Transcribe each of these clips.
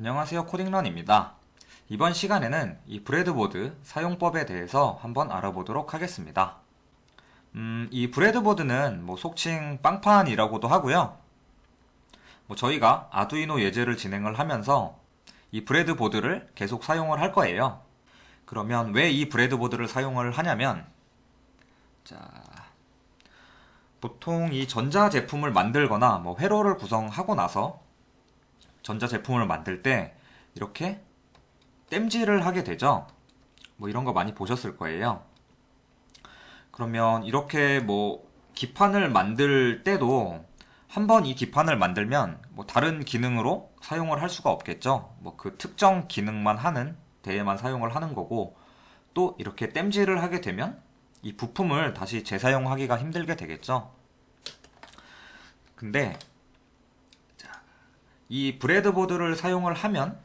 안녕하세요 코딩런입니다. 이번 시간에는 이 브레드보드 사용법에 대해서 한번 알아보도록 하겠습니다. 음, 이 브레드보드는 뭐 속칭 빵판이라고도 하고요. 뭐 저희가 아두이노 예제를 진행을 하면서 이 브레드보드를 계속 사용을 할 거예요. 그러면 왜 이 브레드보드를 사용을 하냐면 자 보통 이 전자 제품을 만들거나 뭐 회로를 구성하고 나서 전자 제품을 만들 때 이렇게 땜질을 하게 되죠. 뭐 이런 거 많이 보셨을 거예요. 그러면 이렇게 뭐 기판을 만들 때도 한 번 이 기판을 만들면 뭐 다른 기능으로 사용을 할 수가 없겠죠. 뭐 그 특정 기능만 하는 데에만 사용을 하는 거고 또 이렇게 땜질을 하게 되면 이 부품을 다시 재사용하기가 힘들게 되겠죠. 근데 이 브레드보드를 사용을 하면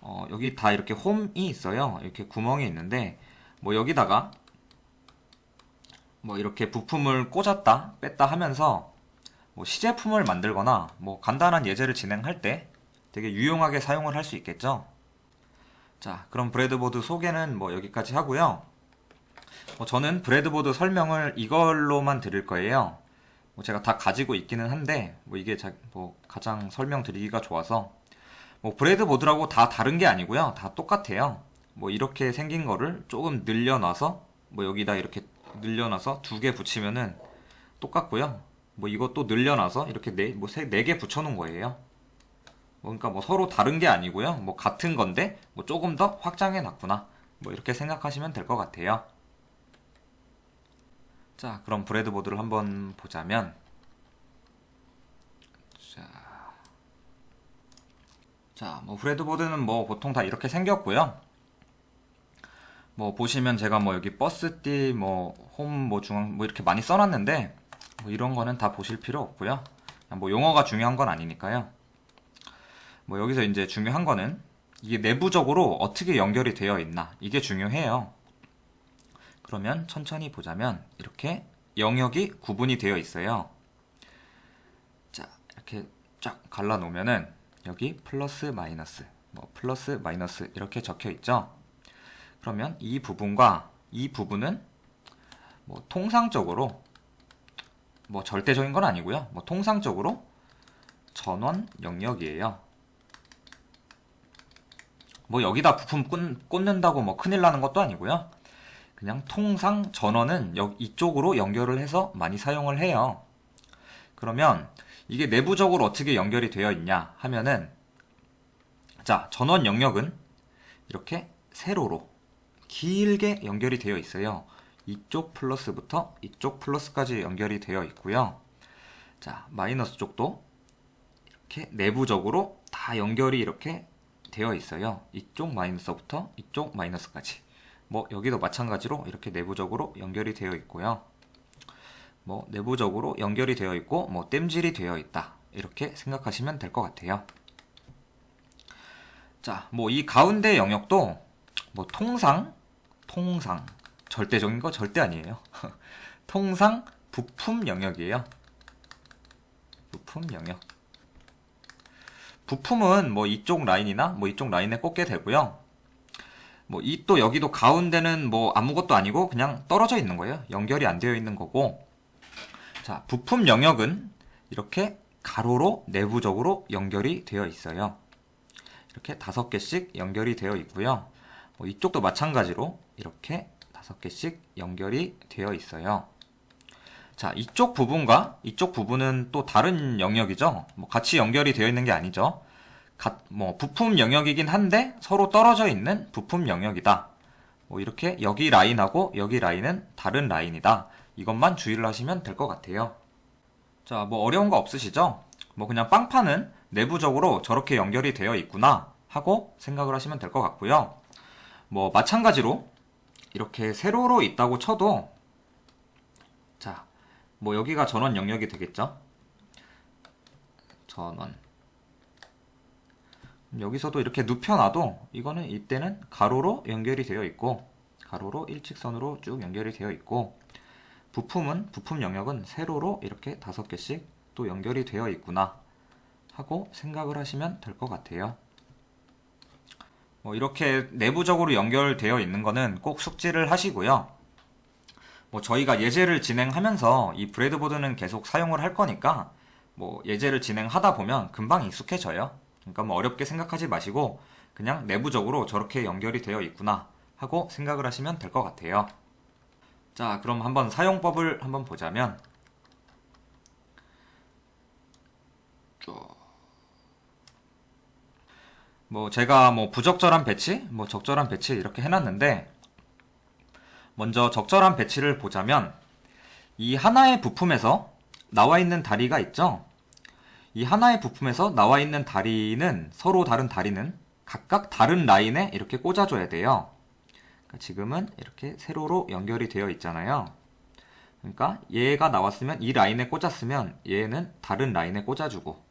어, 여기 다 이렇게 홈이 있어요. 이렇게 구멍이 있는데 뭐 여기다가 뭐 이렇게 부품을 꽂았다 뺐다 하면서 뭐 시제품을 만들거나 뭐 간단한 예제를 진행할 때 되게 유용하게 사용을 할 수 있겠죠. 자, 그럼 브레드보드 소개는 뭐 여기까지 하고요. 뭐 저는 브레드보드 설명을 이걸로만 드릴 거예요. 뭐 제가 다 가지고 있기는 한데 뭐 이게 자, 뭐 가장 설명드리기가 좋아서 뭐 브레드보드라고 다 다른 게 아니고요. 다 똑같아요. 뭐 이렇게 생긴 거를 조금 늘려놔서 뭐 여기다 이렇게 늘려놔서 두 개 붙이면은 똑같고요. 뭐 이것도 늘려놔서 이렇게 네, 뭐네 개 붙여놓은 거예요. 뭐 그러니까 뭐 서로 다른 게 아니고요. 뭐 같은 건데 뭐 조금 더 확장해 놨구나. 뭐 이렇게 생각하시면 될 것 같아요. 자, 그럼 브레드보드를 한번 보자면 자, 자, 뭐 브레드보드는 뭐 보통 다 이렇게 생겼고요. 뭐 보시면 제가 뭐 여기 버스띠 뭐 홈 뭐 중앙 뭐 이렇게 많이 써놨는데 뭐 이런 거는 다 보실 필요 없고요. 뭐 용어가 중요한 건 아니니까요. 뭐 여기서 이제 중요한 거는 이게 내부적으로 어떻게 연결이 되어 있나 이게 중요해요. 그러면 천천히 보자면 이렇게 영역이 구분이 되어 있어요. 자, 이렇게 쫙 갈라 놓으면은 여기 플러스 마이너스, 뭐 플러스 마이너스 이렇게 적혀 있죠. 그러면 이 부분과 이 부분은 뭐 통상적으로 뭐 절대적인 건 아니고요. 뭐 통상적으로 전원 영역이에요. 뭐 여기다 부품 꽂- 꽂는다고 뭐 큰일 나는 것도 아니고요. 그냥 통상 전원은 여- 이쪽으로 연결을 해서 많이 사용을 해요. 그러면 이게 내부적으로 어떻게 연결이 되어 있냐 하면은 자, 전원 영역은 이렇게 세로로 길게 연결이 되어 있어요. 이쪽 플러스부터 이쪽 플러스까지 연결이 되어 있고요. 자, 마이너스 쪽도 이렇게 내부적으로 다 연결이 이렇게 되어 있어요. 이쪽 마이너스부터 이쪽 마이너스까지. 뭐 여기도 마찬가지로 이렇게 내부적으로 연결이 되어 있고요. 뭐 내부적으로 연결이 되어 있고 뭐 땜질이 되어 있다. 이렇게 생각하시면 될 것 같아요. 자, 뭐 이 가운데 영역도 뭐 통상 통상 절대적인 거 절대 아니에요. 통상 부품 영역이에요. 부품 영역. 부품은 뭐 이쪽 라인이나 뭐 이쪽 라인에 꽂게 되고요. 뭐 이 또 여기도 가운데는 뭐 아무것도 아니고 그냥 떨어져 있는 거예요. 연결이 안 되어 있는 거고. 자, 부품 영역은 이렇게 가로로 내부적으로 연결이 되어 있어요. 이렇게 다섯 개씩 연결이 되어 있고요. 뭐 이쪽도 마찬가지로 이렇게 다섯 개씩 연결이 되어 있어요. 자, 이쪽 부분과 이쪽 부분은 또 다른 영역이죠. 뭐 같이 연결이 되어 있는 게 아니죠. 가- 뭐 부품 영역이긴 한데 서로 떨어져 있는 부품 영역이다. 뭐 이렇게 여기 라인하고 여기 라인은 다른 라인이다. 이것만 주의를 하시면 될 것 같아요. 자, 뭐 어려운 거 없으시죠? 뭐 그냥 빵판은 내부적으로 저렇게 연결이 되어 있구나 하고 생각을 하시면 될 것 같고요. 뭐 마찬가지로 이렇게 세로로 있다고 쳐도 자, 뭐 여기가 전원 영역이 되겠죠? 전원. 여기서도 이렇게 눕혀놔도 이거는 이때는 가로로 연결이 되어 있고 가로로 일직선으로 쭉 연결이 되어 있고 부품은 부품 영역은 세로로 이렇게 다섯 개씩 또 연결이 되어 있구나 하고 생각을 하시면 될 것 같아요. 뭐 이렇게 내부적으로 연결되어 있는 거는 꼭 숙지를 하시고요. 뭐 저희가 예제를 진행하면서 이 브레드보드는 계속 사용을 할 거니까 뭐 예제를 진행하다 보면 금방 익숙해져요. 그러니까 뭐 어렵게 생각하지 마시고 그냥 내부적으로 저렇게 연결이 되어 있구나 하고 생각을 하시면 될 것 같아요. 자, 그럼 한번 사용법을 한번 보자면 쭉. 뭐 제가 뭐 부적절한 배치, 뭐 적절한 배치 이렇게 해놨는데 먼저 적절한 배치를 보자면 이 하나의 부품에서 나와 있는 다리가 있죠. 이 하나의 부품에서 나와 있는 다리는 서로 다른 다리는 각각 다른 라인에 이렇게 꽂아줘야 돼요. 그러니까 지금은 이렇게 세로로 연결이 되어 있잖아요. 그러니까 얘가 나왔으면 이 라인에 꽂았으면 얘는 다른 라인에 꽂아주고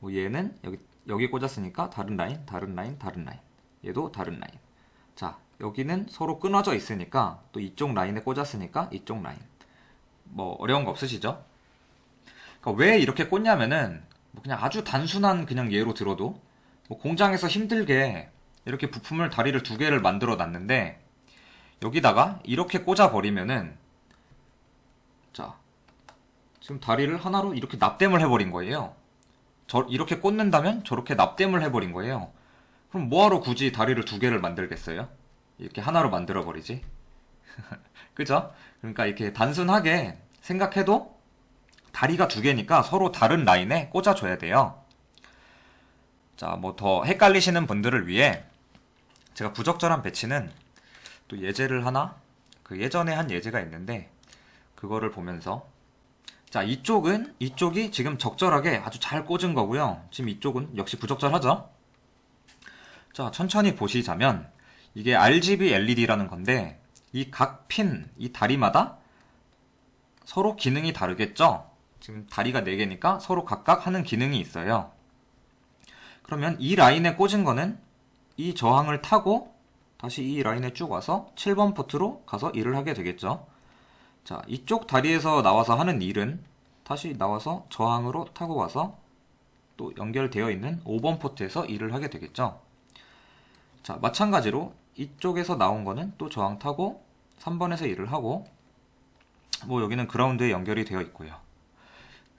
뭐 얘는 여기 여기 꽂았으니까 다른 라인, 다른 라인, 다른 라인. 얘도 다른 라인. 자, 여기는 서로 끊어져 있으니까 또 이쪽 라인에 꽂았으니까 이쪽 라인. 뭐 어려운 거 없으시죠? 그러니까 왜 이렇게 꽂냐면은 뭐 그냥 아주 단순한 그냥 예로 들어도 뭐 공장에서 힘들게 이렇게 부품을 다리를 두 개를 만들어 놨는데 여기다가 이렇게 꽂아 버리면은 자 지금 다리를 하나로 이렇게 납땜을 해버린 거예요. 저 이렇게 꽂는다면 저렇게 납땜을 해버린 거예요. 그럼 뭐하러 굳이 다리를 두 개를 만들겠어요? 이렇게 하나로 만들어 버리지. 그죠? 그러니까 이렇게 단순하게 생각해도 다리가 두 개니까 서로 다른 라인에 꽂아줘야 돼요. 자, 뭐 더 헷갈리시는 분들을 위해 제가 부적절한 배치는 또 예제를 하나 그 예전에 한 예제가 있는데 그거를 보면서 자, 이쪽은 이쪽이 지금 적절하게 아주 잘 꽂은 거고요. 지금 이쪽은 역시 부적절하죠? 자, 천천히 보시자면 이게 RGB LED라는 건데 이 각 핀, 이 다리마다 서로 기능이 다르겠죠? 지금 다리가 4개니까 서로 각각 하는 기능이 있어요. 그러면 이 라인에 꽂은 거는 이 저항을 타고 다시 이 라인에 쭉 와서 7번 포트로 가서 일을 하게 되겠죠. 자, 이쪽 다리에서 나와서 하는 일은 다시 나와서 저항으로 타고 와서 또 연결되어 있는 5번 포트에서 일을 하게 되겠죠. 자, 마찬가지로 이쪽에서 나온 거는 또 저항 타고 3번에서 일을 하고 뭐 여기는 그라운드에 연결이 되어 있고요.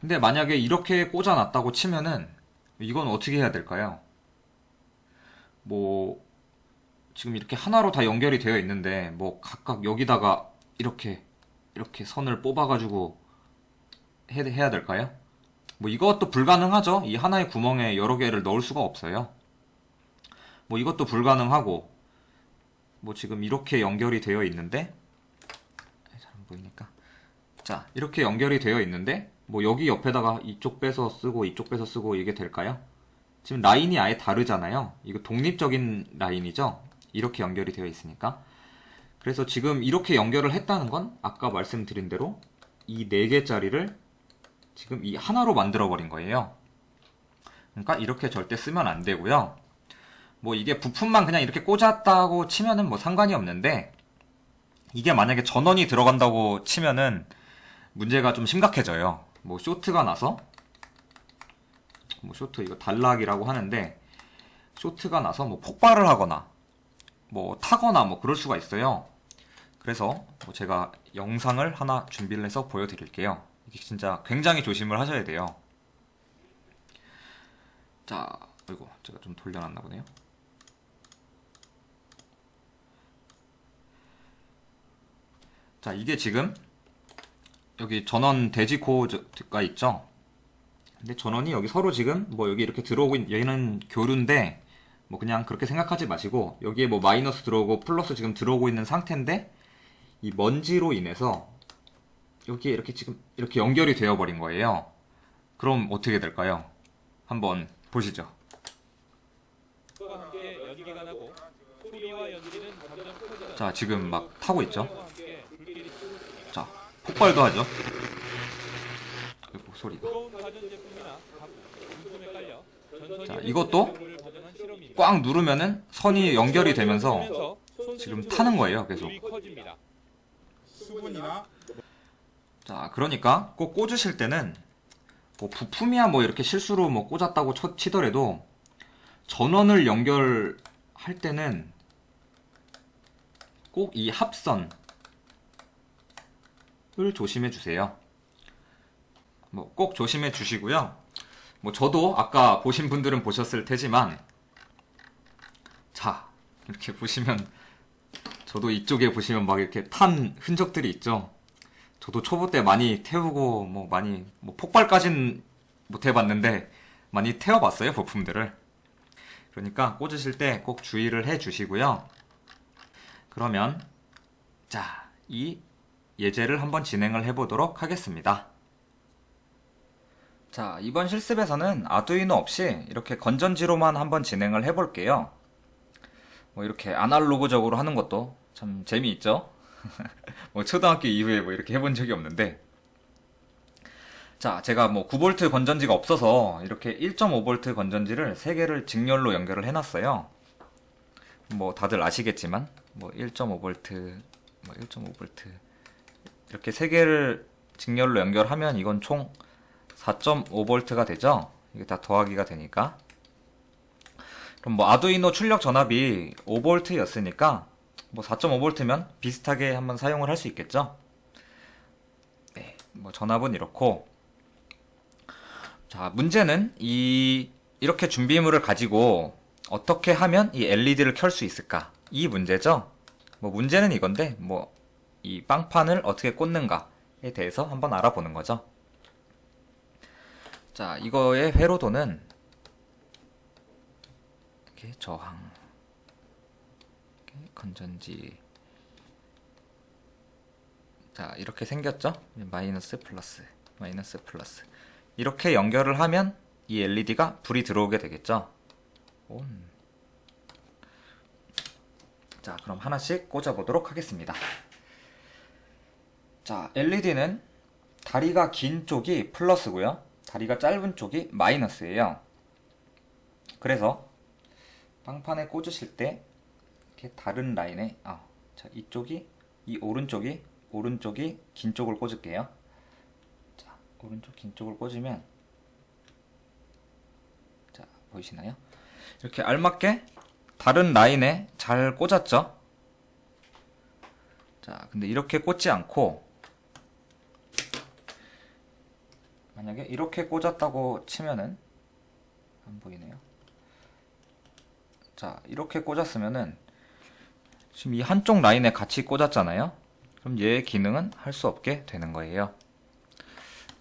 근데 만약에 이렇게 꽂아놨다고 치면은 이건 어떻게 해야 될까요? 뭐 지금 이렇게 하나로 다 연결이 되어 있는데 뭐 각각 여기다가 이렇게 이렇게 선을 뽑아가지고 해, 해야 될까요? 뭐 이것도 불가능하죠. 이 하나의 구멍에 여러 개를 넣을 수가 없어요. 뭐 이것도 불가능하고 뭐 지금 이렇게 연결이 되어 있는데 잘 안 보이니까 자 이렇게 연결이 되어 있는데 뭐 여기 옆에다가 이쪽 빼서 쓰고 이쪽 빼서 쓰고 이게 될까요? 지금 라인이 아예 다르잖아요. 이거 독립적인 라인이죠. 이렇게 연결이 되어 있으니까. 그래서 지금 이렇게 연결을 했다는 건 아까 말씀드린 대로 이네 개짜리를 지금 이 하나로 만들어 버린 거예요. 그러니까 이렇게 절대 쓰면 안 되고요. 뭐 이게 부품만 그냥 이렇게 꽂았다고 치면은 뭐 상관이 없는데 이게 만약에 전원이 들어간다고 치면은 문제가 좀 심각해져요. 뭐 쇼트가 나서 뭐 쇼트 이거 단락이라고 하는데 쇼트가 나서 뭐 폭발을 하거나 뭐 타거나 뭐 그럴 수가 있어요. 그래서 뭐 제가 영상을 하나 준비를 해서 보여드릴게요. 이게 진짜 굉장히 조심을 하셔야 돼요. 자, 아이고 제가 좀 돌려놨나 보네요. 자, 이게 지금 여기 전원 대지코가 있죠. 근데 전원이 여기 서로 지금 뭐 여기 이렇게 들어오고 있, 얘는 교류인데 뭐 그냥 그렇게 생각하지 마시고 여기에 뭐 마이너스 들어오고 플러스 지금 들어오고 있는 상태인데 이 먼지로 인해서 여기에 이렇게 지금 이렇게 연결이 되어 버린 거예요. 그럼 어떻게 될까요? 한번 보시죠. 자, 지금 막 타고 있죠. 와 함께 불길이 쏟아집니다. 자, 폭발도 하죠. 아이고, 소리가. 무거운 가전제품이나 가구, 부품에 깔려 전선이 자, 이것도. 꽉 누르면은 선이 연결이 되면서 지금 타는 거예요, 계속. 자, 그러니까 꼭 꽂으실 때는 뭐 부품이야 뭐 이렇게 실수로 뭐 꽂았다고 쳐- 치더라도 전원을 연결할 때는 꼭 이 합선 을 조심해 주세요. 뭐 꼭 조심해 주시고요. 뭐 저도 아까 보신 분들은 보셨을 테지만 자 이렇게 보시면 저도 이쪽에 보시면 막 이렇게 탄 흔적들이 있죠. 저도 초보 때 많이 태우고 뭐 많이 뭐 폭발까진 못 해봤는데 많이 태워봤어요 부품들을. 그러니까 꽂으실 때 꼭 주의를 해 주시고요. 그러면 자, 이 예제를 한번 진행을 해 보도록 하겠습니다. 자, 이번 실습에서는 아두이노 없이 이렇게 건전지로만 한번 진행을 해 볼게요. 뭐 이렇게 아날로그적으로 하는 것도 참 재미있죠? 뭐 초등학교 이후에 뭐 이렇게 해본 적이 없는데 자, 제가 뭐 9V 건전지가 없어서 이렇게 1.5V 건전지를 3개를 직렬로 연결을 해놨어요. 뭐 다들 아시겠지만 뭐 1.5V, 뭐 1.5V 이렇게 3개를 직렬로 연결하면 이건 총 4.5V가 되죠. 이게 다 더하기가 되니까. 그럼 뭐 아두이노 출력 전압이 5V였으니까 뭐 4.5V면 비슷하게 한번 사용을 할 수 있겠죠. 네, 뭐 전압은 이렇고 자, 문제는 이 이렇게 준비물을 가지고 어떻게 하면 이 LED를 켤 수 있을까? 이 문제죠. 뭐 문제는 이건데 뭐 이 빵판을 어떻게 꽂는가에 대해서 한번 알아보는 거죠. 자, 이거의 회로도는 이렇게 저항 이렇게 건전지 자, 이렇게 생겼죠? 마이너스 플러스 마이너스 플러스 이렇게 연결을 하면 이 LED가 불이 들어오게 되겠죠. 온. 자, 그럼 하나씩 꽂아보도록 하겠습니다. 자, LED는 다리가 긴 쪽이 플러스고요. 다리가 짧은 쪽이 마이너스예요. 그래서 빵판에 꽂으실 때 이렇게 다른 라인에 아, 자, 이쪽이 이 오른쪽이 오른쪽이 긴 쪽을 꽂을게요. 자, 오른쪽 긴 쪽을 꽂으면 자, 보이시나요? 이렇게 알맞게 다른 라인에 잘 꽂았죠? 자, 근데 이렇게 꽂지 않고 만약에 이렇게 꽂았다고 치면은 안 보이네요. 자, 이렇게 꽂았으면은 지금 이 한쪽 라인에 같이 꽂았잖아요. 그럼 얘의 기능은 할 수 없게 되는 거예요.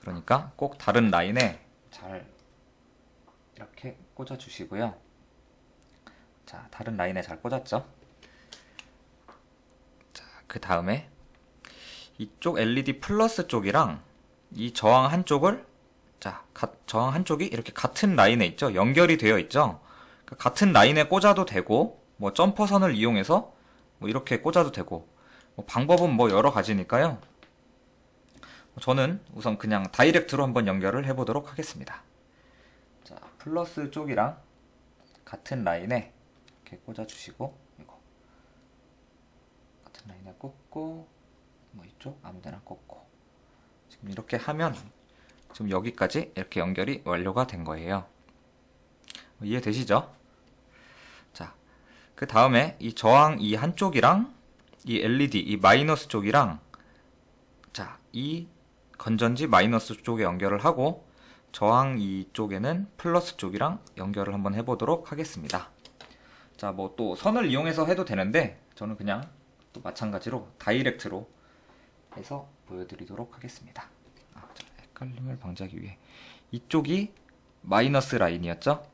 그러니까 꼭 다른 라인에 잘 이렇게 꽂아 주시고요. 자, 다른 라인에 잘 꽂았죠? 자, 그 다음에 이쪽 LED 플러스 쪽이랑 이 저항 한쪽을 자, 가- 저항 한쪽이 이렇게 같은 라인에 있죠? 연결이 되어 있죠? 그러니까 같은 라인에 꽂아도 되고 뭐 점퍼선을 이용해서 뭐 이렇게 꽂아도 되고 뭐 방법은 뭐 여러 가지니까요. 저는 우선 그냥 다이렉트로 한번 연결을 해 보도록 하겠습니다. 자, 플러스 쪽이랑 같은 라인에 이렇게 꽂아 주시고 이거 같은 라인에 꽂고 뭐 이쪽 아무데나 꽂고 지금 이렇게 하면 지금 여기까지 이렇게 연결이 완료가 된 거예요. 이해되시죠? 자, 그 다음에 이 저항 이 한쪽이랑 이 LED 이 마이너스 쪽이랑 자, 이 건전지 마이너스 쪽에 연결을 하고 저항 이쪽에는 플러스 쪽이랑 연결을 한번 해보도록 하겠습니다. 자, 뭐 또 선을 이용해서 해도 되는데 저는 그냥 또 마찬가지로 다이렉트로 해서 보여드리도록 하겠습니다. 아, 자, 헷갈림을 방지하기 위해 이쪽이 마이너스 라인이었죠?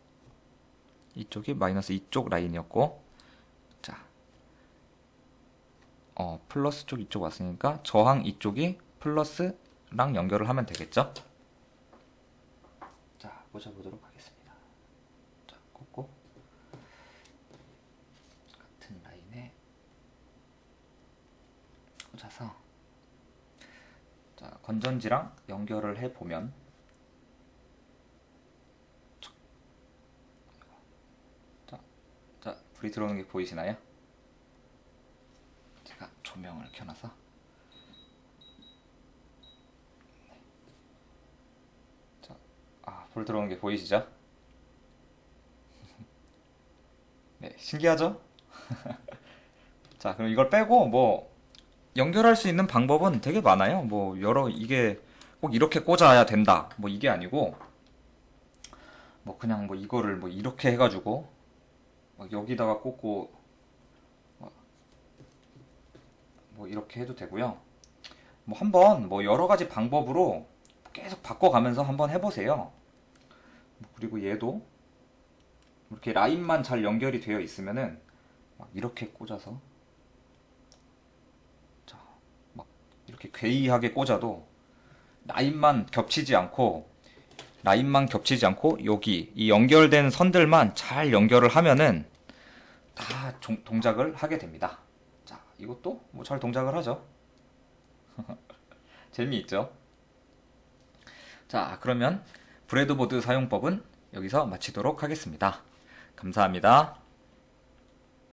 이쪽이 마이너스 이쪽 라인이었고 자, 어, 플러스 쪽 이쪽 왔으니까 저항 이쪽이 플러스랑 연결을 하면 되겠죠? 자, 꽂아보도록 하겠습니다. 자, 꽂고 같은 라인에 꽂아서 자, 건전지랑 연결을 해 보면 자, 자, 불이 들어오는 게 보이시나요? 제가 조명을 켜놔서 네. 자, 불 들어오는 게 보이시죠? 네, 신기하죠? 자, 그럼 이걸 빼고 뭐 연결할 수 있는 방법은 되게 많아요. 뭐 여러 이게 꼭 이렇게 꽂아야 된다. 뭐 이게 아니고 뭐 그냥 뭐 이거를 뭐 이렇게 해가지고 막 여기다가 꽂고 뭐- 뭐 이렇게 해도 되고요. 뭐 한번 뭐 여러 가지 방법으로 계속 바꿔가면서 한번 해보세요. 그리고 얘도 이렇게 라인만 잘 연결이 되어 있으면은 막 이렇게 꽂아서 자, 막 이렇게 괴이하게 꽂아도 라인만 겹치지 않고 라인만 겹치지 않고 여기 이 연결된 선들만 잘 연결을 하면은 다 종- 동작을 하게 됩니다. 자, 이것도 뭐 잘 동작을 하죠. 재미있죠? 자, 그러면 브레드보드 사용법은 여기서 마치도록 하겠습니다. 감사합니다.